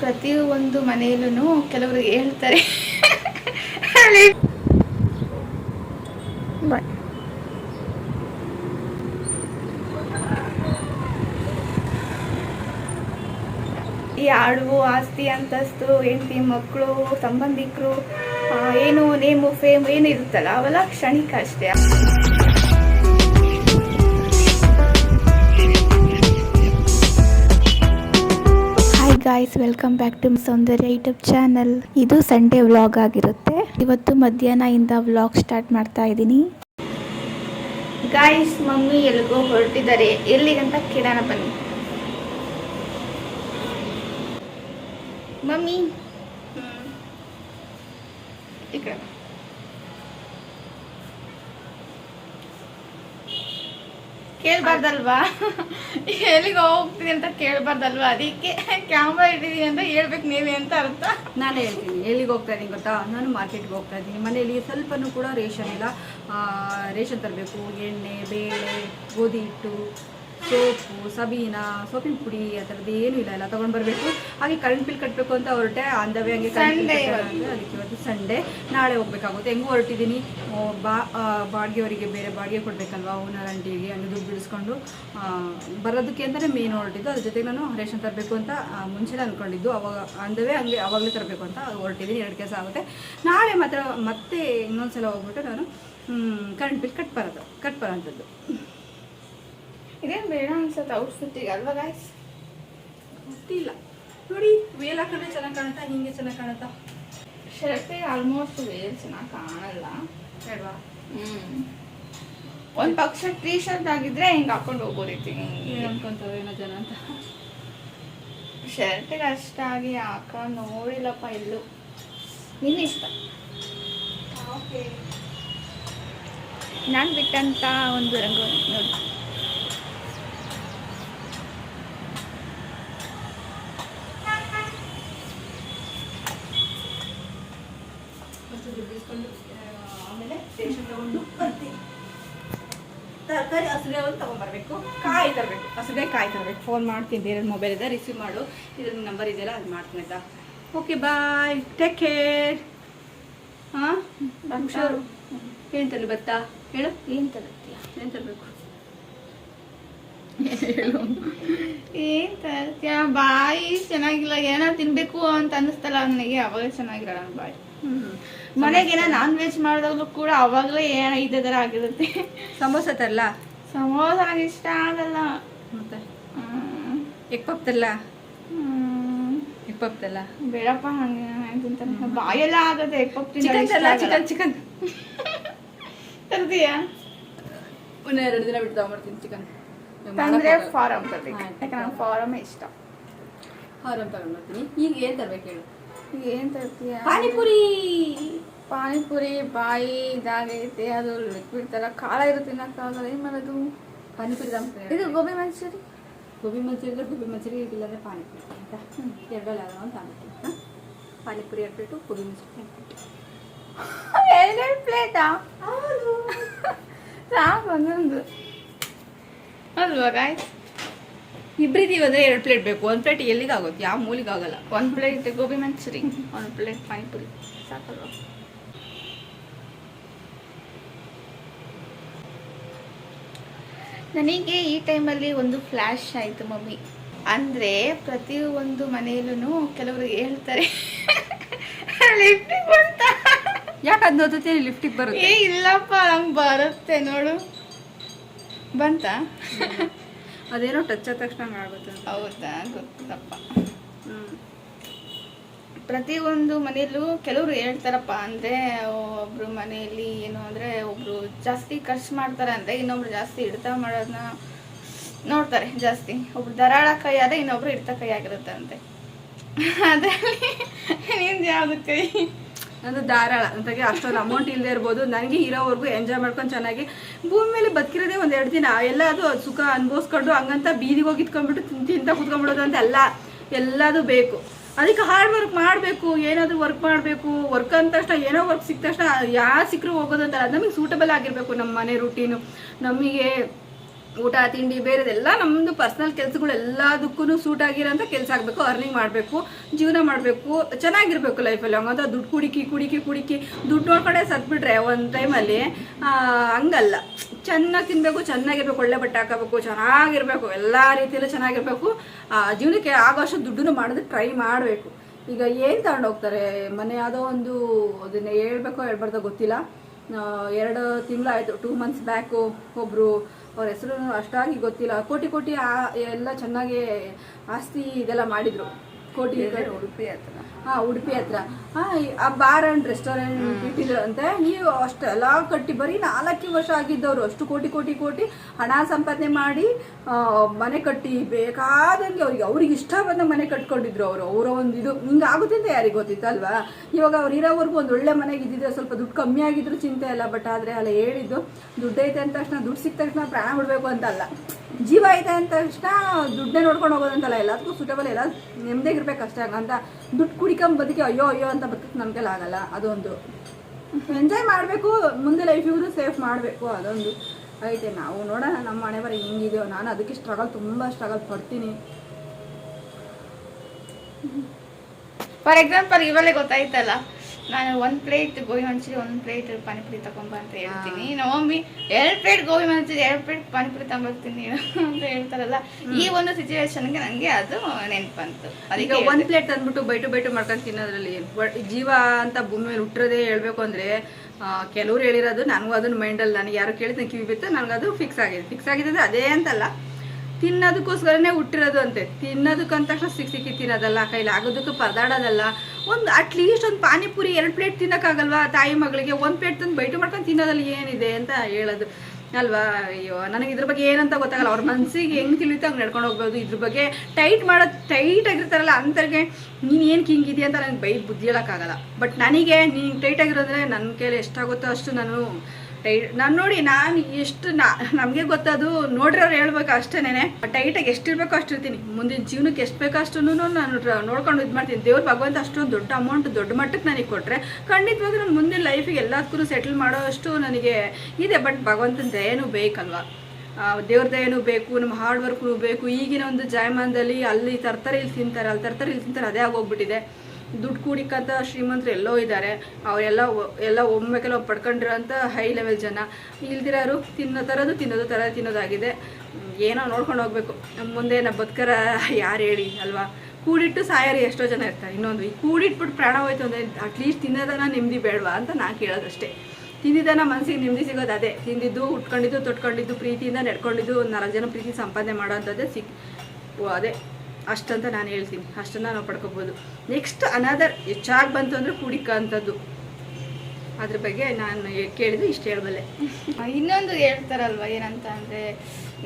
ಪ್ರತಿ ಒಂದು ಮನೆಯಲ್ಲೂ ಕೆಲವರು ಹೇಳ್ತಾರೆ. ಈ ಆಡುವು ಆಸ್ತಿ ಅಂತಸ್ತು, ಹೆಂಡತಿ ಮಕ್ಕಳು ಸಂಬಂಧಿಕರು ಏನು ನೇಮು ಫೇಮ್ ಏನು ಇರುತ್ತಲ್ಲ ಅವೆಲ್ಲ ಕ್ಷಣಿಕ ಅಷ್ಟೇ. Guys welcome back to Soundarya YouTube channel ಇದು ಸಂಡೇ ವ್ಲಾಗ್ ಆಗಿರುತ್ತೆ. ಇವತ್ತು ಮಧ್ಯಾಹ್ನ ಇಂದ ವ್ಲಾಗ್ ಸ್ಟಾರ್ಟ್ ಮಾಡ್ತಾ ಇದ್ದೀನಿ. ಗಾಯ್ಸ್ ಮಮ್ಮಿ ಎಲ್ಗೋ ಹೊರಟಿದ್ದಾರೆ. ಎಲ್ಲಿಗಂತ ಕೇಳೋಣ ಬನ್ನಿ. ಮಮ್ಮಿ. ಈ ಕಡೆ. ಕೇಳ್ಬಾರ್ದಲ್ವಾ? ಎಲ್ಲಿಗೆ ಹೋಗ್ತೀನಿ ಅಂತ ಕೇಳ್ಬಾರ್ದಲ್ವಾ? ಅದಕ್ಕೆ ಕ್ಯಾಮ್ರಾ ಇಟ್ಟಿದ್ದೀನಿ ಅಂತ ಹೇಳ್ಬೇಕು ನೀವೇ ಅಂತ ಅರ್ಥ. ನಾನು ಹೇಳ್ತೀನಿ. ಎಲ್ಲಿಗೆ ಹೋಗ್ತಾ ಇದ್ದೀನಿ ಗೊತ್ತಾ? ನಾನು ಮಾರ್ಕೆಟ್ಗೆ ಹೋಗ್ತಾ ಇದ್ದೀನಿ. ಮನೆಯಲ್ಲಿ ಸ್ವಲ್ಪನೂ ಕೂಡ ರೇಷನ್ ಇಲ್ಲ. ರೇಷನ್ ತರಬೇಕು. ಎಣ್ಣೆ ಬೇಳೆ ಗೋಧಿ ಹಿಟ್ಟು ಸೋಪು ಸಬೀನ ಸೋಪಿನ ಪುಡಿ ಆ ಥರದ್ದು ಏನೂ ಇಲ್ಲ ಎಲ್ಲ ತೊಗೊಂಡು ಬರಬೇಕು. ಹಾಗೆ ಕರೆಂಟ್ ಬಿಲ್ ಕಟ್ಟಬೇಕು ಅಂತ ಹೊರಟೆ ಅಂದವೇ ಹಂಗೆ ಸಂಡೇ ಅದಕ್ಕೆ ಇವತ್ತು ಸಂಡೇ ನಾಳೆ ಹೋಗ್ಬೇಕಾಗುತ್ತೆ. ಹೆಂಗೂ ಹೊರಟಿದ್ದೀನಿ. ಬಾ ಬಾಡಿಗೆಯವರಿಗೆ ಬೇರೆ ಬಾಡಿಗೆ ಕೊಡಬೇಕಲ್ವಾ ಓನರ್ ಆಂಟಿಗೆ ಹಂಗೆ ದುಡ್ಡು ಬಿಡಿಸ್ಕೊಂಡು. ಬರೋದಕ್ಕೆ ಅಂತಲೇ ಮೇನ್ ಹೊರಟಿದ್ದು. ಅದ್ರ ಜೊತೆಗೆ ನಾನು ರೇಷನ್ ತರಬೇಕು ಅಂತ ಮುಂಚೆನೇ ಅಂದ್ಕೊಂಡಿದ್ದು ಅವಾಗ ಅಂದವೇ ಹಂಗೆ ಅವಾಗಲೇ ತರಬೇಕು ಅಂತ ಹೊರಟಿದ್ದೀನಿ. ಎರಡು ಕೆಲಸ ಆಗುತ್ತೆ. ನಾಳೆ ಮಾತ್ರ ಮತ್ತೆ ಇನ್ನೊಂದ್ಸಲ ಹೋಗ್ಬಿಟ್ಟು ನಾನು ಕರೆಂಟ್ ಬಿಲ್ ಕಟ್ ಬರೋದು ಕಟ್ ಬರೋಂಥದ್ದು ಇದೇನು ಬೇಡ ಅನ್ಸುತ್ತೆ ಸುತ್ತಿಗೆ ಅಲ್ವಾ ಗಾಯ್ಸ್ ಗೊತ್ತಿಲ್ಲ. ನೋಡಿ ವೇಲ್ ಹಾಕೊಂಡ್ರೆ ಚೆನ್ನಾಗಿ ಕಾಣುತ್ತಾ ಹಿಂಗೆ ಚೆನ್ನಾಗಿ ಕಾಣುತ್ತಾ? ಶರ್ಟಿಗೆ ಆಲ್ಮೋಸ್ಟ್ ವೇಲ್ ಚೆನ್ನಾಗಿ ಕಾಣಲ್ಲ. ಬೇಡವಾ ಹ್ಮ್. ಒಂದು ಪಕ್ಷ ಟೀ ಶರ್ಟ್ ಆಗಿದ್ರೆ ಹಿಂಗೆ ಹಾಕೊಂಡು ಹೋಗೋದೈತಿ ಏನು ಅನ್ಕೊಂತಾವೆ ಏನೋ ಜನ ಅಂತ. ಶರ್ಟಿಗೆ ಅಷ್ಟಾಗಿ ಹಾಕ ನೋಡಿಲ್ಲಪ್ಪ ಎಲ್ಲೂ. ನಿನ್ನ ಇಷ್ಟ? ನಾನು ಬಿಟ್ಟಂತ ಒಂದು ರಂಗೋಲಿ ನೋಡಿ ಫಸ್ಟ್ ದುಡ್ಡು ಇಸ್ಕೊಂಡು ಆ, ಆಮೇಲೆ ರೇಷನ್ ತಗೊಂಡು ಬರ್ತೀನಿ ತರಕಾರಿ ಹಸಿದೆ ಒಂದು ತೊಗೊಂಬರ್ಬೇಕು. ಕಾಯಿ ತರಬೇಕು. ಹಸಿದೆ ಕಾಯಿ ತರಬೇಕು. ಫೋನ್ ಮಾಡ್ತೀನಿ. ಬೇರೆ ಮೊಬೈಲ್ ಇದೆ. ರಿಸೀವ್ ಮಾಡು. ಇದ್ರ ನಂಬರ್ ಇದೆಯಲ್ಲ ಅದು ಮಾಡ್ತೀನಿ ಆಯ್ತಾ? ಓಕೆ ಬಾಯ್ ಟೇಕ್ ಕೇರ್ ಹಾಂ? ಹುಷಾರು ಏನು ತರಲಿ ಬತ್ತಾ ಹೇಳು. ಏನು ತರುತ್ತೀಯ ಏನು ತರಬೇಕು? ಏನ್ ತರ್ತೀಯ? ಬಾಯಿ ಚೆನ್ನಾಗಿಲ್ಲ. ಏನೋ ತಿನ್ಬೇಕು ಅಂತ ಅನ್ನಿಸ್ತಲ್ಲ ನನಗೆ ಅವಾಗ ಚೆನ್ನಾಗಿರೋಣ ನನ್ ಬಾಯಿ ಮನೆಗೆ ಏನೋ ನಾನ್ ವೆಜ್ ಮಾಡಿದಾಗಲೂ ಕೂಡ ಅವಾಗಲೇ ಏನ ಇದೆ ತರ ಆಗಿರುತ್ತೆ. ಸಮೋಸ ತರಲ್ಲ ಸಮೋಸ ನನಗೆ ಇಷ್ಟ ಆಗಲ್ಲ. ಮತ್ತೆ? ಹ್ಮ್. ಎಗ್ ಪಪ್ ತರಲ್ಲ ಹ್ಮ್. ಎಗ್ ಪಪ್ ತರಲ್ಲ ಬೇಡಪ್ಪ ಹಂಗೆ ನಾನ್ ತಿಂತಾನೆ ಬಾಯೆಲ್ಲ ಆಗತ್ತೆ ಎಗ್ ಪಪ್ ಚಿಕನ್ ತರಲ್ಲ ಚಿಕನ್ ಚಿಕನ್. ತರ್ತೀಯ? ಇನ್ನೂ ಎರಡು ದಿನ ಬಿಟ್ಟು ತಗೊಂಬರ್ತೀನಿ ಚಿಕನ್. ತಂದ್ರೆ ಫಾರಮ್ ತರ್ಬೇಕು. ಯಾಕಂದ್ರೆ ಫಾರಮ್ ಇಷ್ಟ. ಫಾರಮ್ ತಗೊಂಡ್ಬರ್ತೀನಿ ಈಗ ಏನು ತರ್ಬೇಕು ಹೇಳು? ಈಗ ಏನ್ ತರ್ತೀಯ ಪಾನಿಪುರಿ ಪಾನಿಪುರಿ ಬಾಯಿ ಇದಾಗೈತೆ ಅದು ಲಿಕ್ವಿಡ್ ತರ ಖಾರ ಇರುತ್ತೆ ತಿನ್ನಕ್ಕಾಗಲ್ಲ ಏನ್ ಮಾಡೋದು ಪಾನಿಪುರಿ ತಗೊಂಡ್ಬರ್ತೀನಿ ಇದು ಗೋಬಿ ಮಂಚೂರಿ ಗೋಬಿ ಮಂಚೂರಿ ಇದ್ರೆ ಗೋಬಿ ಮಂಚೂರಿ ಇಲ್ಲಾಂದ್ರೆ ಪಾನಿಪುರಿ ಆಯ್ತಾ ಎರಡರಲ್ಲಿ ಯಾವ್ದೋ ಒಂದು ತಗೊಂಡ್ಬಿಡ್ತೀನಿ ಹಾಂ ಪಾನಿಪುರಿ ಎರಡು ಪ್ಲೇಟು ಗೋಬಿ ಮಂಚೂರಿ ಎರಡು ಪ್ಲೇಟು ಎರಡೆರಡು ಪ್ಲೇಟಾ ಸಾಕು ಒಂದೊಂದು ಅಲ್ವಾ ಗಾಯ್ಸ್ ಇಬ್ಬರಿದ್ದೀವಿ ಅಂದರೆ ಎರಡು ಪ್ಲೇಟ್ ಬೇಕು. ಒಂದು ಪ್ಲೇಟ್ ಎಲ್ಲಿಗಾಗುತ್ತೆ? ಯಾವ ಮೂಲಿಗಾಗಲ್ಲ ಒಂದು ಪ್ಲೇಟ್ ಗೋಬಿ ಮಂಚೂರಿ ಒಂದು ಪ್ಲೇಟ್ ಪಾನಿಪುರಿ. ಸಾಕಲ್ವ? ನನಗೆ ಈ ಟೈಮಲ್ಲಿ ಒಂದು ಫ್ಲ್ಯಾಶ್ ಆಯಿತು ಮಮ್ಮಿ. ಅಂದರೆ ಪ್ರತಿಯೊಂದು ಮನೆಯಲ್ಲೂ ಕೆಲವರು ಹೇಳ್ತಾರೆ ಲಿಫ್ಟಿಗೆ ಅಂತ ಯಾಕೆ ಅದು ಓದುತ್ತೀನಿ ಲಿಫ್ಟಿಗೆ ಬರುತ್ತೆ. ಏ ಇಲ್ಲಪ್ಪ ನಂಗೆ ಬರುತ್ತೆ ನೋಡು. ಬಂತಾ? ಅದೇನೋ ಟಚ್ ಆದ ತಕ್ಷಣ ಆಗುತ್ತೆ. ಹೌದಾ? ಗೊತ್ತಪ್ಪ. ಪ್ರತಿಯೊಂದು ಮನೆಯಲ್ಲೂ ಕೆಲವರು ಹೇಳ್ತಾರಪ್ಪ ಅಂದರೆ ಒಬ್ರು ಮನೆಯಲ್ಲಿ ಏನು ಅಂದರೆ ಒಬ್ರು ಜಾಸ್ತಿ ಖರ್ಚು ಮಾಡ್ತಾರೆ ಅಂದರೆ ಇನ್ನೊಬ್ರು ಜಾಸ್ತಿ ಹಿಡಿತ ಮಾಡೋದನ್ನ ನೋಡ್ತಾರೆ ಜಾಸ್ತಿ. ಒಬ್ರು ದರಾಳ ಕೈ ಆದ್ರೆ ಇನ್ನೊಬ್ರು ಹಿಡ್ತ ಕೈ ಆಗಿರುತ್ತಂತೆ ಅಂತೆ. ಅದರಲ್ಲಿ ನಿಂದು ಯಾವ್ದು ಕೈ? ನಂದು ಧಾರಾಳ. ಅಂತಾಗೆ ಅಷ್ಟೊಂದು ಅಮೌಂಟ್ ಇಲ್ಲದೆ ಇರ್ಬೋದು. ನನಗೆ ಇರೋವರೆಗೂ ಎಂಜಾಯ್ ಮಾಡ್ಕೊಂಡು ಚೆನ್ನಾಗಿ ಭೂಮಿ ಮೇಲೆ ಬದುಕಿರೋದೇ ಒಂದು ಎರಡು ದಿನ. ಎಲ್ಲ ಅದು ಸುಖ ಅನುಭವಿಸ್ಕೊಂಡು ಹಂಗಂತ ಬೀದಿಗೆ ಹೋಗಿ ಇಟ್ಕೊಂಡ್ಬಿಟ್ಟು ತಿಂತಿ ತಿಂತ ಕುತ್ಕೊಂಡ್ಬಿಡೋದು ಅಂತ ಎಲ್ಲ ಎಲ್ಲದೂ ಬೇಕು. ಅದಕ್ಕೆ ಹಾರ್ಡ್ ವರ್ಕ್ ಮಾಡಬೇಕು. ಏನಾದರೂ ವರ್ಕ್ ಮಾಡಬೇಕು. ವರ್ಕ್ ಅಂದ ತಕ್ಷಣ, ಏನೋ ವರ್ಕ್ ಸಿಕ್ಕ ತಕ್ಷಣ ಯಾರು ಸಿಕ್ಕರೂ ಹೋಗೋದು ಅಂತ ಅದು ನಮಗೆ ಸೂಟಬಲ್ ಆಗಿರಬೇಕು ನಮ್ಮ ಮನೆ ರೂಟೀನು ನಮಗೆ ಊಟ, ತಿಂಡಿ, ಬೇರೆದೆಲ್ಲ ನಮ್ಮದು ಪರ್ಸನಲ್ ಕೆಲಸಗಳು ಎಲ್ಲದಕ್ಕೂ ಸೂಟ್ ಆಗಿರೋಂಥ ಕೆಲಸ ಆಗಬೇಕು ಅರ್ನಿಂಗ್ ಮಾಡಬೇಕು, ಜೀವನ ಮಾಡಬೇಕು, ಚೆನ್ನಾಗಿರ್ಬೇಕು ಲೈಫಲ್ಲಿ ಹಂಗಂತ ದುಡ್ಡು ಕುಡಿಕಿ ಕುಡಿಕಿ ಕುಡಿಕಿ, ದುಡ್ಡು ನೋಡ್ಕೊಂಡೆ ಸತ್ಬಿಟ್ರೆ ಒಂದು ಟೈಮಲ್ಲಿ ಹಂಗಲ್ಲ. ಚೆನ್ನಾಗಿ ತಿನ್ನಬೇಕು ಚೆನ್ನಾಗಿರ್ಬೇಕು, ಒಳ್ಳೆ ಬಟ್ಟೆ ಹಾಕಬೇಕು, ಚೆನ್ನಾಗಿರ್ಬೇಕು, ಎಲ್ಲ ರೀತಿಯಲ್ಲೂ ಚೆನ್ನಾಗಿರ್ಬೇಕು. ಜೀವನಕ್ಕೆ ಆಗೋಷ್ಟು ದುಡ್ಡನ್ನು ಮಾಡೋದಕ್ಕೆ ಟ್ರೈ ಮಾಡಬೇಕು. ಈಗ ಏನು ತಗೊಂಡೋಗ್ತಾರೆ? ಮನೆ ಯಾವುದೋ ಒಂದು, ಅದನ್ನ ಹೇಳ್ಬೇಕೋ, ಹೇಳ್ಬಾರ್ದೋ ಗೊತ್ತಿಲ್ಲ. ಎರಡು ತಿಂಗಳಾಯಿತು. ಟೂ ಮಂತ್ಸ್ ಬ್ಯಾಕು ಒಬ್ಬರು ಅವ್ರ ಹೆಸರು ಅಷ್ಟಾಗಿ ಗೊತ್ತಿಲ್ಲ. ಕೋಟಿ ಕೋಟಿ ಆ- ಎಲ್ಲ ಚೆನ್ನಾಗಿ ಆಸ್ತಿ ಇದೆಲ್ಲ ಮಾಡಿದ್ರು. ಕೋಟಿ ಉಡುಪಿ ಹತ್ರ. ಹಾ ಉಡುಪಿ ಹತ್ರ. ಹಾ ಆ ಬಾರ್ ಅಂಡ್ ರೆಸ್ಟೋರೆಂಟ್ ಇಟ್ಟಿದ್ರು ಅಂತೆ ನೀವು ಅಷ್ಟೆಲ್ಲ ಕಟ್ಟಿ ಬರೀ ನಾಲ್ಕು ವರ್ಷ ಆಗಿದ್ದವರು ಅಷ್ಟು ಕೋಟಿ ಕೋಟಿ ಕೋಟಿ ಹಣ ಸಂಪಾದನೆ ಮಾಡಿ ಆ, ಮನೆ ಕಟ್ಟಿ ಬೇಕಾದಂಗೆ ಅವ್ರಿಗೆ ಅವ್ರಿಗೆ ಇಷ್ಟ ಬಂದ ಮನೆ ಕಟ್ಕೊಂಡಿದ್ರು ಅವರು. ಅವರ ಒಂದು ಇದು ಹಿಂಗೆ ಆಗುತ್ತೆ ಅಂತ ಯಾರಿಗೆ ಗೊತ್ತಿತ್ತಲ್ವಾ? ಇವಾಗ ಅವ್ರು ಇರೋವರೆಗೂ ಒಂದು ಒಳ್ಳೆ ಮನೆಗೆ ಇದ್ದಿದ್ರೆ ಸ್ವಲ್ಪ ದುಡ್ಡು ಕಮ್ಮಿ ಆಗಿದ್ರು ಚಿಂತೆ ಇಲ್ಲ ಬಟ್ ಆದರೆ ಅಲ್ಲ ಹೇಳಿದ್ದು ದುಡ್ಡೈತೆ ಐತೆ ಅಂದ ತಕ್ಷಣ ದುಡ್ಡು ಸಿಕ್ಕ ತಕ್ಷಣ ಪ್ರಾಣ ಬಿಡಬೇಕು ಅಂತಲ್ಲ. ಜೀವ ಐತೆ ಅಂತ ತಕ್ಷಣ ದುಡ್ಡನ್ನೇ ನೋಡ್ಕೊಂಡು ಹೋಗೋದಂತಲ್ಲ, ಎಲ್ಲದಕ್ಕೂ ಸೂಟಬಲ್ ಎಲ್ಲ ನೆಮ್ಮದಿಗಿರ್ಬೇಕು ಅಷ್ಟೇ ಅಂತ. ದುಡ್ಡು ಕುಡಿಕೊಂಡ್ ಬದುಕಿ ಅಯ್ಯೋ ಅಯ್ಯೋ ಅಂತ ಬದುಕಕ್ಕೆ ನಮ್ಮ ಕೈಲಿ ಆಗಲ್ಲ, ಅದೊಂದು. ಎಂಜಾಯ್ ಮಾಡಬೇಕು, ಮುಂದೆ ಲೈಫಿಗೂ ಸೇಫ್ ಮಾಡಬೇಕು, ಅದೊಂದು. ಐತೆ ನಾವು ನೋಡೋಣ, ನಮ್ಮ ಮನೆ ಬರ ಹಿಂಗಿದೆಯೋ. ನಾನು ಅದಕ್ಕೆ ಸ್ಟ್ರಗಲ್ ತುಂಬ ಸ್ಟ್ರಗಲ್ ಪಡ್ತೀನಿ. ಫಾರ್ ಎಕ್ಸಾಂಪಲ್ ಇವಾಗಲೇ ಗೊತ್ತಾಯ್ತಲ್ಲ ನಾನು ಒಂದ್ ಪ್ಲೇಟ್ ಗೋಬಿ ಮಂಚೂರಿ ಒಂದ್ ಪ್ಲೇಟ್ ಪಾನಿಪುರಿ ತಗೊಂಬ ಅಂತ ಹೇಳ್ತೀನಿ. ನೋಮ್ಮಿ ಎರಡ್ ಪ್ಲೇಟ್ ಗೋಬಿ ಮಂಚೂರಿ ಎರಡ್ ಪ್ಲೇಟ್ ಪಾನಿಪುರಿ ತಗೊಂಬರ್ತೀನಿ ಅಂತ ಹೇಳ್ತಾರಲ್ಲ. ಈ ಒಂದು ಸಿಚುವೇಶನ್ಗೆ ನಂಗೆ ಅದು ನೆನ್ಪಂತು. ಬಂತು ಅದಕ್ಕೆ ಒಂದ್ ಪ್ಲೇಟ್ ತಂದ್ಬಿಟ್ಟು ಬೈಟು ಬೈಟು ಮಾಡ್ಕೊಂಡು ತಿನ್ನೋದ್ರಲ್ಲಿ ಜೀವ ಅಂತ ಭೂಮಿ ಮೇಲೆ ಹುಟ್ಟಿರೋದೇ ಹೇಳ್ಬೇಕು ಅಂದ್ರೆ ಕೆಲವ್ರು ಹೇಳಿರೋದು ನನಗೂ ಅದನ್ನ ಮೈಂಡಲ್ಲಿ ನನಗೆ ಯಾರು ಕೇಳಿದ ಕಿವಿ ಬಿತ್ತು ನನಗದು ಅದು ಫಿಕ್ಸ್ ಆಗಿದೆ. ಫಿಕ್ಸ್ ಆಗಿದೆ ಅಂದ್ರೆ ಅದೇ ಅಂತಲ್ಲ. ತಿನ್ನೋದಕ್ಕೋಸ್ಕರನೇ ಹುಟ್ಟಿರೋದು ಅಂತೆ. ತಿನ್ನೋದಕ್ಕೆ ಅಂದ ತಕ್ಷಣ ಸಿಕ್ಕಿ ಸಿಕ್ಕಿ ತಿನ್ನೋದಲ್ಲ, ಕೈಲಿ ಆಗೋದಕ್ಕೆ ಪರದಾಡೋದಲ್ಲ. ಒಂದು ಅಟ್ಲೀಸ್ಟ್ ಒಂದು ಪಾನಿಪುರಿ ಎರಡು ಪ್ಲೇಟ್ ತಿನ್ನೋಕ್ಕಾಗಲ್ವಾ ತಾಯಿ ಮಗಳಿಗೆ? ಒಂದು ಪ್ಲೇಟ್ ತಂದು ಬೈಟು ಮಾಡ್ಕೊಂಡು ತಿನ್ನೋದಲ್ಲಿ ಏನಿದೆ ಅಂತ ಹೇಳೋದು. ಅಲ್ವಾ? ಅಯ್ಯೋ, ನನಗೆ ಇದ್ರ ಬಗ್ಗೆ ಏನಂತ ಗೊತ್ತಾಗಲ್ಲ. ಅವ್ರ ಮನಸ್ಸಿಗೆ ಹೆಂಗೆ ತಿಳಿಯುತ್ತೋ ಹಂಗೆ ನಡ್ಕೊಂಡು ಹೋಗ್ಬೋದು. ಇದ್ರ ಬಗ್ಗೆ ಟೈಟ್ ಮಾಡೋದು ಟೈಟ್ ಆಗಿರ್ತಾರಲ್ಲ ಅಂಥವ್ರಿಗೆ ನೀನು ಏನು ಹಿಂಗಿದೆಯಾ ಅಂತ ನನಗೆ ಬೈ ಬುದ್ಧಿ ಹೇಳೋಕ್ಕಾಗಲ್ಲ. ಬಟ್ ನನಗೆ ನೀನು ಟೈಟ್ ಆಗಿರೋದ್ರೆ ನನ್ನ ಕೈಲಿ ಎಷ್ಟಾಗುತ್ತೋ ಅಷ್ಟು ನಾನು ಟೈಟ್, ನಾನು ನೋಡಿ, ನಾನು ಎಷ್ಟು ನಾ, ನಮಗೆ ಗೊತ್ತದು, ನೋಡ್ರವ್ರು ಹೇಳ್ಬೇಕು ಅಷ್ಟೇನೆ ಟೈಟಾಗಿ ಅಷ್ಟು ಇರ್ತೀನಿ ಮುಂದಿನ ಜೀವನಕ್ಕೆ ಎಷ್ಟು ಬೇಕೋ ಅಷ್ಟು ನಾನು ನೋಡ್ಕೊಂಡು ಇದು ಮಾಡ್ತೀನಿ. ದೇವ್ರ ಭಗವಂತ ಅಷ್ಟೊಂದು ದೊಡ್ಡ ಅಮೌಂಟ್ ದೊಡ್ಡ ಮಟ್ಟಕ್ಕೆ ನನಗೆ ಕೊಟ್ಟರೆ ಖಂಡಿತವಾಗ್ಲೂ ನಾನು ಮುಂದಿನ ಲೈಫಿಗೆ ಎಲ್ಲದಕ್ಕೂ ಸೆಟಲ್ ಮಾಡೋ ಅಷ್ಟು ನನಗೆ ಇದೆ. ಬಟ್ ಭಗವಂತನ ದಯನೂ ಬೇಕಲ್ವಾ? ದೇವ್ರ ದಯನೂ ಬೇಕು, ನಮ್ಮ ಹಾರ್ಡ್ ವರ್ಕ್ನು ಬೇಕು. ಈಗಿನ ಒಂದು ಜಾಯಮಾನದಲ್ಲಿ ಅಲ್ಲಿ ತರ್ತಾರೆ, ಇಲ್ಲಿ ತಿಂತಾರೆ, ಅಲ್ಲಿ ತರ್ತಾರೆ, ಇಲ್ಲಿ ತಿಂತಾರೆ, ಅದೇ ಆಗೋಗ್ಬಿಟ್ಟಿದೆ. ದುಡ್ಡು ಕೂಡಿಕಂತ ಶ್ರೀಮಂತರು ಎಲ್ಲೋ ಇದ್ದಾರೆ. ಅವರೆಲ್ಲ ಎಲ್ಲ ಒಮ್ಮೆಕೆಲ್ಲ ಪಡ್ಕೊಂಡಿರೋಂಥ ಹೈ ಲೆವೆಲ್ ಜನ. ಇಲ್ದಿರೋರು ತಿನ್ನೋ ಥರದ್ದು ತಿನ್ನೋದು ಥರ ತಿನ್ನೋದಾಗಿದೆ. ಏನೋ ನೋಡ್ಕೊಂಡು ಹೋಗ್ಬೇಕು. ಮುಂದೆ ನಮ್ಮ ಬದುಕರ ಯಾರು ಹೇಳಿ, ಅಲ್ವಾ? ಕೂಡಿಟ್ಟು ಸಾಯರಿ ಎಷ್ಟೋ ಜನ ಇರ್ತಾರೆ. ಇನ್ನೊಂದು, ಈ ಕೂಡಿಟ್ಬಿಟ್ಟು ಪ್ರಾಣ ಹೋಯ್ತು ಅಂದರೆ ಅಟ್ಲೀಸ್ಟ್ ತಿನ್ನೋದನ್ನ ನೆಮ್ಮದಿ ಬೇಡವಾ ಅಂತ ನಾನು ಕೇಳೋದಷ್ಟೇ. ತಿಂದಿದ್ದನ್ನ ಮನಸ್ಸಿಗೆ ನೆಮ್ಮದಿ ಸಿಗೋದು ಅದೇ. ತಿಂದಿದ್ದು, ಉಟ್ಕೊಂಡಿದ್ದು, ತೊಟ್ಕೊಂಡಿದ್ದು, ಪ್ರೀತಿಯಿಂದ ನಡ್ಕೊಂಡಿದ್ದು, ಒಂದು ನಾಲ್ಕು ಜನ ಪ್ರೀತಿ ಸಂಪಾದನೆ ಮಾಡೋಂಥದ್ದೇ ಸಿಕ್ ಅದೇ. ಅಷ್ಟಂತ ನಾನು ಹೇಳ್ತೀನಿ. ಅಷ್ಟನ್ನ ನಾವು ಪಡ್ಕೋಬೋದು. ನೆಕ್ಸ್ಟ್ ಅನದರ್ ಹೆಚ್ಚಾಗಿ ಬಂತು ಅಂದರೆ ಕುಡಿಕ ಅಂಥದ್ದು ಅದ್ರ ಬಗ್ಗೆ ನಾನು ಕೇಳಿದ್ರೆ ಇಷ್ಟು ಹೇಳಬಲ್ಲೆ. ಇನ್ನೊಂದು ಹೇಳ್ತಾರಲ್ವ ಏನಂತ ಅಂದರೆ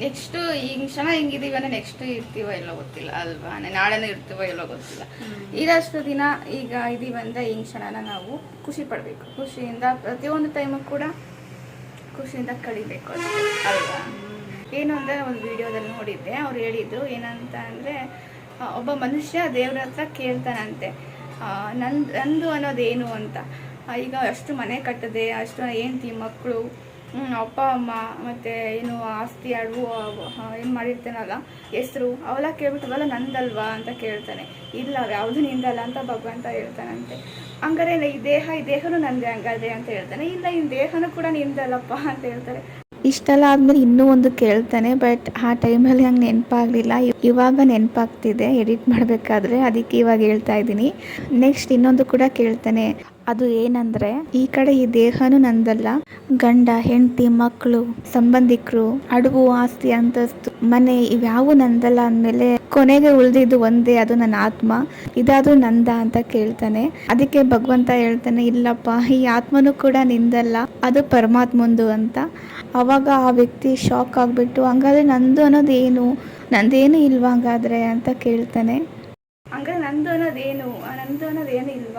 ನೆಕ್ಸ್ಟು ಈಗ ಕ್ಷಣ ಹಿಂಗಿದೀವಿ ಅಂದರೆ ನೆಕ್ಸ್ಟ್ ಇರ್ತೀವ ಇಲ್ಲೋ ಗೊತ್ತಿಲ್ಲ ಅಲ್ವಾ? ನಾಳೆನೂ ಇರ್ತೀವ ಇಲ್ಲೋ ಗೊತ್ತಿಲ್ಲ. ಈಗಷ್ಟು ದಿನ ಈಗ ಇದೀವಿ ಬಂದ ಈ ಕ್ಷಣನ ನಾವು ಖುಷಿ ಪಡಬೇಕು. ಖುಷಿಯಿಂದ ಪ್ರತಿಯೊಂದು ಟೈಮು ಕೂಡ ಖುಷಿಯಿಂದ ಕಳಿಬೇಕು ಅಲ್ವಾ? ಏನು ಅಂದರೆ ಒಂದು ವಿಡಿಯೋದಲ್ಲಿ ನೋಡಿದ್ದೆ. ಅವ್ರು ಹೇಳಿದ್ದು ಏನಂತ ಅಂದ್ರೆ ಒಬ್ಬ ಮನುಷ್ಯ ದೇವ್ರ ಹತ್ರ ಕೇಳ್ತಾನಂತೆ. ನಂದು, ನಂದ್ ನಂದು ಅನ್ನೋದೇನು ಅಂತ? ಈಗ ಅಷ್ಟು ಮನೆ ಕಟ್ಟದೆ, ಅಷ್ಟು ಹೆಂಡ್ತಿ ಮಕ್ಕಳು ಅಪ್ಪ, ಅಮ್ಮ, ಮತ್ತು ಏನು ಆಸ್ತಿ ಅಡುವು ಏನು ಮಾಡಿರ್ತಾನಲ್ಲ, ಹೆಸರು, ಅವೆಲ್ಲ ಕೇಳ್ಬಿಟ್ಟು ಅವೆಲ್ಲ ನಂದಲ್ವಾ ಅಂತ ಕೇಳ್ತಾನೆ. ಇಲ್ಲ ಯಾವುದು ನಿಂದಲ್ಲ ಅಂತ ಭಗವಂತ ಹೇಳ್ತಾನಂತೆ. ಹಂಗಾರೆ ಈ ದೇಹ, ಈ ದೇಹನೂ ನಂದೇ ಹಂಗಾದ್ರೆ ಅಂತ ಹೇಳ್ತಾನೆ. ಇಲ್ಲ, ಈ ದೇಹನೂ ಕೂಡ ನಿಂದಲ್ಲಪ್ಪ ಅಂತ ಹೇಳ್ತಾರೆ ಇಷ್ಟೆಲ್ಲ ಆದ್ಮೇಲೆ ಇನ್ನೂ ಒಂದು ಕೇಳ್ತಾನೆ ಬಟ್ ಆ ಟೈಮಲ್ಲಿ ಹಂಗೆ ನೆನಪಾಗಲಿಲ್ಲ. ಇವಾಗ ನೆನಪಾಗ್ತಿದೆ ಎಡಿಟ್ ಮಾಡಬೇಕಾದ್ರೆ. ಅದಕ್ಕೆ ಇವಾಗ ಹೇಳ್ತಾ ಇದ್ದೀನಿ. ನೆಕ್ಸ್ಟ್ ಇನ್ನೊಂದು ಕೂಡ ಕೇಳ್ತಾನೆ. ಅದು ಏನಂದ್ರೆ, ಈ ಕಡೆ ಈ ದೇಹನು ನಂದಲ್ಲ. ಗಂಡ, ಹೆಂಡತಿ ಮಕ್ಕಳು ಸಂಬಂಧಿಕರು, ಅಡುಗು, ಆಸ್ತಿ, ಅಂತಸ್ತು, ಮನೆ ಇವ್ಯಾವು ನಂದಲ್ಲ ಅಂದಮೇಲೆ ಕೊನೆಗೆ ಉಳಿದಿದ್ದು ಒಂದೇ, ಅದು ನನ್ನ ಆತ್ಮ. ಇದಾದ್ರೂ ನಂದ ಅಂತ ಕೇಳ್ತಾನೆ. ಅದಕ್ಕೆ ಭಗವಂತ ಹೇಳ್ತಾನೆ, ಇಲ್ಲಪ್ಪ, ಈ ಆತ್ಮನು ಕೂಡ ನಿಂದಲ್ಲ, ಅದು ಪರಮಾತ್ಮಂದು ಅಂತ. ಅವಾಗ ಆ ವ್ಯಕ್ತಿ ಶಾಕ್ ಆಗಿಬಿಟ್ಟು, ಹಂಗಾದ್ರೆ ನಂದು ಅನ್ನೋದೇನು? ನಂದೇನು ಇಲ್ವಾ ಹಂಗಾದ್ರೆ? ಅಂತ ಕೇಳ್ತಾನೆ. ಹಂಗಾದ್ರೆ ನಂದು ಅನ್ನೋದೇನು? ನಂದು ಅನ್ನೋದೇನು ಇಲ್ವಾ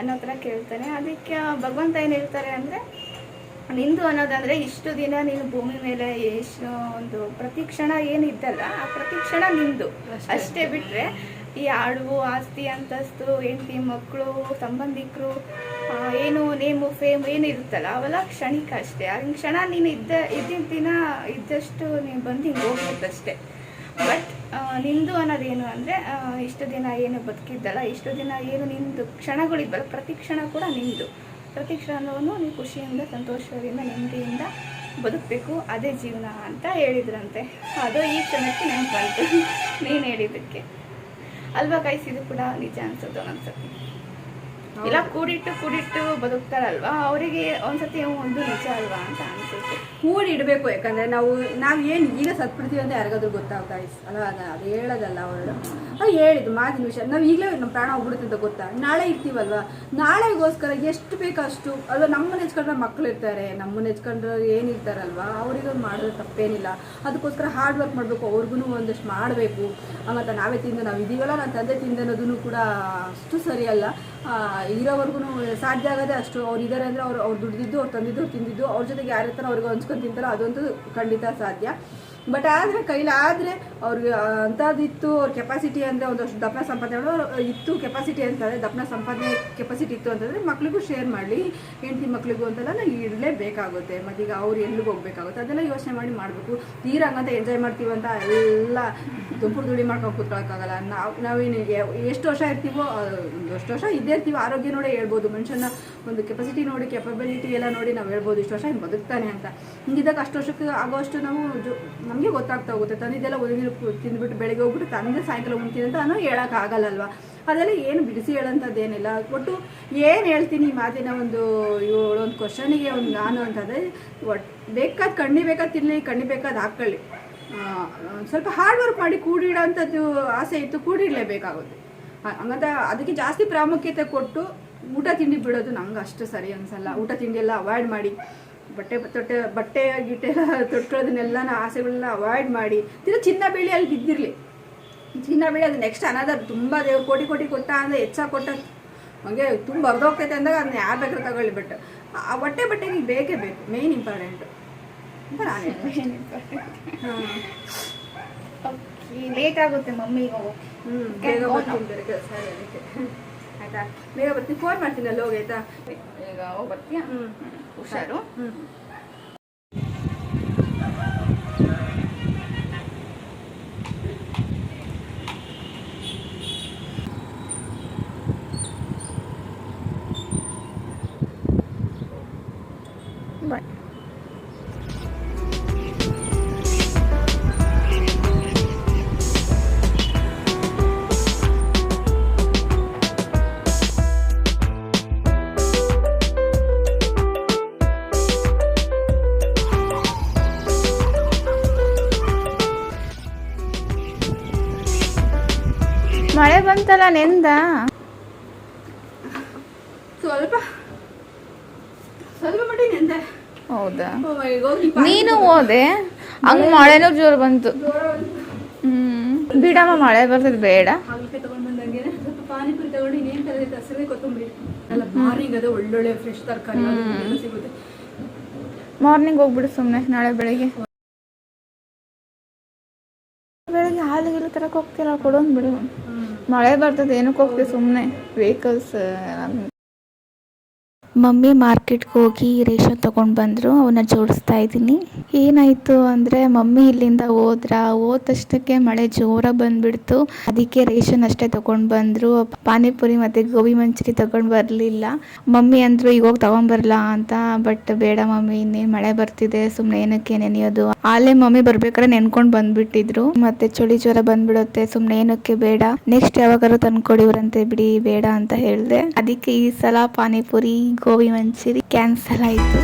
ಅನ್ನೋ ಥರ ಕೇಳ್ತಾನೆ ಅದಕ್ಕೆ ಭಗವಂತ ಏನು ಹೇಳ್ತಾರೆ ಅಂದರೆ ನಿಂದು ಅನ್ನೋದಂದರೆ ಇಷ್ಟು ದಿನ ನೀನು ಭೂಮಿ ಮೇಲೆ ಎಷ್ಟು ಒಂದು ಪ್ರತಿ ಕ್ಷಣ ಏನಿದ್ದಲ್ಲ ಆ ಪ್ರತಿ ಕ್ಷಣ ನಿಂದು. ಅಷ್ಟೇ. ಬಿಟ್ಟರೆ ಈ ಆಡು ಆಸ್ತಿ ಅಂತಸ್ತು ಹೆಂಡತಿ ಮಕ್ಕಳು ಸಂಬಂಧಿಕರು ಏನು ನೇಮು ಫೇಮ್ ಏನು ಇರುತ್ತಲ್ಲ ಅವೆಲ್ಲ ಕ್ಷಣಿಕ ಅಷ್ಟೇ. ಆ ಕ್ಷಣ ನೀನು ಇದ್ದ ಇದ್ದಿದ್ದ ದಿನ ಇದ್ದಷ್ಟು ನೀನು ಬಂದು ಹಿಂಗೆ ಹೋಗ್ಬೋದಷ್ಟೇ ಬಟ್ ನಿಂದು ಅನ್ನೋದೇನು ಅಂದರೆ ಇಷ್ಟು ದಿನ ಏನು ಬದುಕಿದ್ದಲ್ಲ, ಇಷ್ಟು ದಿನ ಏನು ನಿಂದು ಕ್ಷಣಗಳಿದ್ದಲ್ಲ, ಪ್ರತಿ ಕ್ಷಣ ಕೂಡ ನಿಂದು. ಪ್ರತಿ ಕ್ಷಣವನ್ನು ನೀವು ಖುಷಿಯಿಂದ, ಸಂತೋಷದಿಂದ, ನೆಮ್ಮದಿಯಿಂದ ಬದುಕಬೇಕು, ಅದೇ ಜೀವನ ಅಂತ ಹೇಳಿದ್ರಂತೆ. ಅದು ಈ ಕ್ಷಣಕ್ಕೆ ನೆನಪು ಬಂತು ನೀನು ಹೇಳಿದ್ದಕ್ಕೆ. ಅಲ್ವಾ ಇದು ಕೂಡ ನಿಜ ಅನ್ಸುತ್ತೆ ಒಂದೊಂದ್ಸತಿ ಇಲ್ಲ ಕೂಡಿಟ್ಟು ಕೂಡಿಟ್ಟು ಬದುಕ್ತಾರಲ್ವಾ? ಅವರಿಗೆ ಒಂದ್ಸತಿ ಒಂದು ನಿಜ ಅಲ್ವಾ ಅಂತ ಅನ್ಸುತ್ತೆ. ಕೂಡಿಡಬೇಕು ಯಾಕಂದ್ರೆ ನಾವು ನಾವು ಏನು ಈಗ ಸತ್ಬಿಡ್ತೀವಿ ಅಂತ ಯಾರಿಗಾದ್ರೂ ಗೊತ್ತಾಗ್ತಾ ಇಸ್ ಅಲ್ಲ ಅದ ಅದು ಹೇಳೋದಲ್ಲ ಅವರು. ಅವ್ರು ಹೇಳಿದ್ದು ಮಾತಿನ ವಿಷಯ. ನಾವು ಈಗಲೇ ನಮ್ಮ ಪ್ರಾಣ ಹೋಗ್ಬಿಡುತ್ತೆ ಅಂತ ಗೊತ್ತಾ? ನಾಳೆ ಇರ್ತೀವಲ್ವಾ? ನಾಳೆಗೋಸ್ಕರ ಎಷ್ಟು ಬೇಕೋ ಅಷ್ಟು ಅಲ್ವಾ ನಮ್ಮ ಹೆಚ್ಕೊಂಡ್ರೆ ಮಕ್ಳು ಇರ್ತಾರೆ ನಮ್ಮನ್ನ ಹೆಚ್ಕೊಂಡ್ರೆ ಏನಿರ್ತಾರಲ್ವಾ ಅವ್ರಿಗೆ ಮಾಡಿದ್ರೆ ತಪ್ಪೇನಿಲ್ಲ. ಅದಕ್ಕೋಸ್ಕರ ಹಾರ್ಡ್ ವರ್ಕ್ ಮಾಡಬೇಕು ಅವ್ರಿಗೂ ಒಂದಷ್ಟು ಮಾಡಬೇಕು. ಮತ್ತು ನಾವೇ ತಿಂದು ನಾವು ಇದೀವಲ್ಲ ನನ್ನ ತಂದೆ ತಿಂದನ್ನೋದೂ ಕೂಡ ಅಷ್ಟು ಸರಿಯಲ್ಲ. ಇರೋವರೆಗೂ ಸಾಧ್ಯ ಆಗೋದೇ ಅಷ್ಟು ಅವ್ರು ಇದ್ದಾರೆ ಅಂದರೆ ಅವ್ರು ಅವ್ರು ದುಡ್ದಿದ್ದು, ಅವ್ರು ತಂದಿದ್ದು, ಅವ್ರು ತಿಂದಿದ್ದು, ಅವ್ರ ಜೊತೆಗೆ ಯಾರ ಅವ್ರಿಗೆ ಹಂಚ್ಕೊಂಡು ತಿಂತಾರೋ ಅದಂತೂ ಖಂಡಿತ ಸಾಧ್ಯ. ಬಟ್ ಆದರೆ ಕೈಲಾದರೆ ಅವ್ರಿಗೆ ಅಂಥದ್ದಿತ್ತು, ಅವ್ರ ಕೆಪಾಸಿಟಿ ಅಂದರೆ ಒಂದಷ್ಟು ದಪ್ನ ಸಂಪಾದನೆ ಇತ್ತು ಕೆಪಾಸಿಟಿ ಅಂತಂದರೆ ದಪ್ಪನ ಸಂಪಾದನೆ ಕೆಪಾಸಿಟಿ ಇತ್ತು ಅಂತಂದರೆ ಮಕ್ಳಿಗೂ ಶೇರ್ ಮಾಡಲಿ, ಹೆಂಡತಿ ಮಕ್ಳಿಗೂ ಅಂತೆಲ್ಲ ನಾವು ಇಡಲೇಬೇಕಾಗುತ್ತೆ ಈಗ ಅವ್ರು ಎಲ್ಲಿಗೆ ಹೋಗ್ಬೇಕಾಗುತ್ತೆ? ಅದೆಲ್ಲ ಯೋಚನೆ ಮಾಡಿ ಮಾಡಬೇಕು. ತೀರಾ ಹಂಗಂತ ಎಂಜಾಯ್ ಮಾಡ್ತೀವಿ ಅಂತ ಎಲ್ಲ ದುಂಪುರು ದುಡಿ ಮಾಡ್ಕೊಂಡು ಕೂತ್ಕೊಳ್ಳೋಕ್ಕಾಗಲ್ಲ ನಾವು ನಾವೇನು ಎಷ್ಟು ವರ್ಷ ಇರ್ತೀವೋ ಎಷ್ಟು ವರ್ಷ ಇದ್ದೇ ಇರ್ತೀವಿ. ಆರೋಗ್ಯ ನೋಡಿ ಹೇಳ್ಬೋದು. ಮನುಷ್ಯನ ಒಂದು ಕೆಪಾಸಿಟಿ ನೋಡಿ ಕೆಪಬಿಲಿಟಿ ಎಲ್ಲ ನೋಡಿ ನಾವು ಹೇಳ್ಬೋದು, ಇಷ್ಟು ವರ್ಷ ಹಿಂಗೆ ಬದುಕ್ತಾನೆ ಅಂತ. ಹಿಂಗಿದ್ದಾಗ ಅಷ್ಟು ವರ್ಷಕ್ಕೆ ಆಗೋಷ್ಟು ನಾವು ಜೊ ನಮಗೆ ಗೊತ್ತಾಗ್ತಾ ಹೋಗುತ್ತೆ. ತಂದಿದ್ದೆಲ್ಲ ಒದಗಿರು ತಿಂದ್ಬಿಟ್ಟು ಬೆಳಗ್ಗೆ ಹೋಗ್ಬಿಟ್ಟು ತಂದೆ ಸಾಯಂಕಾಲ ಉಣ್ತೀನಿ ಅಂತ ನಾನು ಹೇಳೋಕ್ಕಾಗಲ್ಲಲ್ವ ಅದೆಲ್ಲ ಏನು ಬಿಡಿಸಿ ಹೇಳೋಂಥದ್ದೇನಿಲ್ಲ ಒಟ್ಟು ಏನು ಹೇಳ್ತೀನಿ ಈ ಮಾತಿನ ಒಂದು ಏಳೊಂದು ಕ್ವಶನಿಗೆ ಒಂದು ನಾನು ಅಂತಂದರೆ ಒಟ್ಟು ಬೇಕಾದ ಕಣ್ಣಿ ಬೇಕಾದ ತಿನ್ನಲಿ ಕಣ್ಣಿ ಬೇಕಾದ ಹಾಕ್ಕೊಳ್ಳಿ. ಸ್ವಲ್ಪ ಹಾರ್ಡ್ ವರ್ಕ್ ಮಾಡಿ ಕೂಡಿಡೋಂಥದ್ದು ಆಸೆ ಇತ್ತು, ಕೂಡಿಡಲೇಬೇಕಾಗುತ್ತೆ. ಹಂಗಂತ ಅದಕ್ಕೆ ಜಾಸ್ತಿ ಪ್ರಾಮುಖ್ಯತೆ ಕೊಟ್ಟು ಊಟ ತಿಂಡಿ ಬಿಡೋದು ನಂಗೆ ಅಷ್ಟು ಸರಿ ಅನ್ಸಲ್ಲ. ಊಟ ತಿಂಡಿ ಎಲ್ಲ ಅವಾಯ್ಡ್ ಮಾಡಿ. ಬಟ್ಟೆ ತೊಟ್ಟೆ ಬಟ್ಟೆ ಗಿಟ್ಟೆ ಎಲ್ಲ ತೊಟ್ಕೊಳ್ಳೋದನ್ನೆಲ್ಲ ಆಸೆಗಳನ್ನ ಅವಾಯ್ಡ್ ಮಾಡಿ. ತಿರ್ಗಿ ಚಿನ್ನ ಬೆಳ್ಳಿ ಅಲ್ಲಿ ಬಿದ್ದಿರಲಿ. ಚಿನ್ನ ಬೆಳ್ಳಿ ಅದು ನೆಕ್ಸ್ಟ್ ಅನದರ್ ತುಂಬ ದೇವ್ರು ಕೋಟಿ ಕೋಟಿ ಕೊಟ್ಟ ಅಂದರೆ ಹೆಚ್ಚಾಗಿ ಕೊಟ್ಟ ಹಂಗೆ ತುಂಬ ಹರಿದೋಗ್ತೈತೆ ಅಂದಾಗ ಅದನ್ನ ಯಾರು ಬೇಕಾದ್ರೂ ತಗೊಳ್ಳಿ ಬಟ್ ಆ ಬಟ್ಟೆ ಬಟ್ಟೆಗೆ ಬೇಕೇ ಬೇಕು. ಮೇಯ್ನ್ ಇಂಪಾರ್ಟೆಂಟು ಲೇಟ್ ಆಗುತ್ತೆ ಮಮ್ಮಿಗೆ ಹ್ಞೂ ಬೇಗ ಕೆಲಸ ಬೇಗ ಬರ್ತೀನಿ ಫೋನ್ ಮಾಡ್ತೀನಿ ಅಲ್ಲಿ ಹೋಗಿ ಆಯ್ತಾ? ಈಗ ಹೋಗಿ ಬರ್ತೀಯಾ? ಹ್ಞೂ ಹುಷಾರು? ಹ್ಞೂ ನೆಂದ? ಸ್ವಲ್ಪ. ಸ್ವಲ್ಪ ಮಟ್ಟಿಗೆ ನೆಂದೆ. ಹೌದಾ? ಓ ಮೈ ಗೋಗಿ ನೀನು ಹೋದೆ? ಹಂಗ ಮಳೆನೂ ಜೋರು ಬಂತು. ಹ್ಮ್. ಬಿಡಮ್ಮ ಮಳೆ ಬರ್ತದೆ ಬೇಡ. ಪಾನಿಪುರಿ ತಗೊಂಡು ಇನ್ನೇನು ಹಸಿರು ಕೊತ್ತಂಬರಿ. ಅಲ್ಲ ಮಾರ್ನಿಂಗ್ ಅದೇ ಒಳ್ಳೊಳ್ಳೆ ಫ್ರೆಶ್ ತರಕಾರಿ ಸಿಗುತ್ತೆ. ಮಾರ್ನಿಂಗ್ ಹೋಗ್ಬಿಡು ಸುಮ್ಮನೆ ನಾಳೆ ಬೆಳಿಗ್ಗೆ. ಬೆಳಿಗ್ಗೆ ಹಾಲು ಗೀಲು ತರಕ್ಕೆ ಹೋಗ್ತೀರ? ಕೊಡೋನ್ ಬಿಡು ಮಳೆ ಬರ್ತದೆ ಏನಕ್ಕೆ ಹೋಗ್ತೀವಿ ಸುಮ್ಮನೆ ವೆಹಿಕಲ್ಸ್ ಮಮ್ಮಿ ಮಾರ್ಕೆಟ್ಗೆ ಹೋಗಿ ರೇಷನ್ ತೊಗೊಂಡು ಬಂದರು ಅವನ್ನ ಜೋಡಿಸ್ತಾ ಇದ್ದೀನಿ. ಏನಾಯಿತು ಅಂದರೆ ಮಮ್ಮಿ ಇಲ್ಲಿಂದ ಹೋದ್ರ? ಹೋದ ತಕ್ಷಣಕ್ಕೆ ಮಳೆ ಜೋರಾಗಿ ಬಂದುಬಿಡ್ತು. ಅದಕ್ಕೆ ರೇಷನ್ ಅಷ್ಟೇ ತೊಗೊಂಡು ಬಂದರು. ಪಾನಿಪುರಿ ಮತ್ತು ಗೋಬಿ ಮಂಚೂರಿ ತೊಗೊಂಡು ಬರಲಿಲ್ಲ. ಮಮ್ಮಿ ಅಂದರು ಈಗ ಹೋಗಿ ತೊಗೊಂಬರಲ್ಲ ಅಂತ. ಬಟ್ ಬೇಡ ಮಮ್ಮಿ, ಇನ್ನೇನು ಮಳೆ ಬರ್ತಿದೆ ಸುಮ್ಮನೆ ಏನಕ್ಕೆ ನೆನೆಯೋದು? ಆಲೇ ಮಮ್ಮಿ ಬರ್ಬೇಕಾದ್ರೆ ನೆನ್ಕೊಂಡು ಬಂದ್ಬಿಟ್ಟಿದ್ರು. ಮತ್ತೆ ಚಳಿ ಜ್ವರ ಬಂದ್ಬಿಡುತ್ತೆ ಸುಮ್ಮನೆ ಏನಕ್ಕೆ ಬೇಡ. ನೆಕ್ಸ್ಟ್ ಯಾವಾಗಾರು ತಂದ್ಕೊಡಿವ್ರಂತೆ ಬಿಡಿ, ಬೇಡ ಅಂತ ಹೇಳಿದೆ. ಅದಕ್ಕೆ ಈ ಸಲ ಪಾನಿಪುರಿ ಗೋಬಿ ಮಂಚೂರಿ ಕ್ಯಾನ್ಸಲ್ ಆಯಿತು.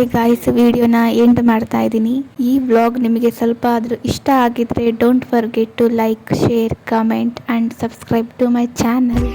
ಓಕೆ ಗಾಯ್ಸ್ ವಿಡಿಯೋನ ಎಂಡ್ ಮಾಡ್ತಾ ಇದ್ದೀನಿ. ಈ ವ್ಲಾಗ್ ನಿಮಗೆ ಸ್ವಲ್ಪ ಆದರೂ ಇಷ್ಟ ಆಗಿದ್ರೆ don't forget to like share comment and subscribe to my channel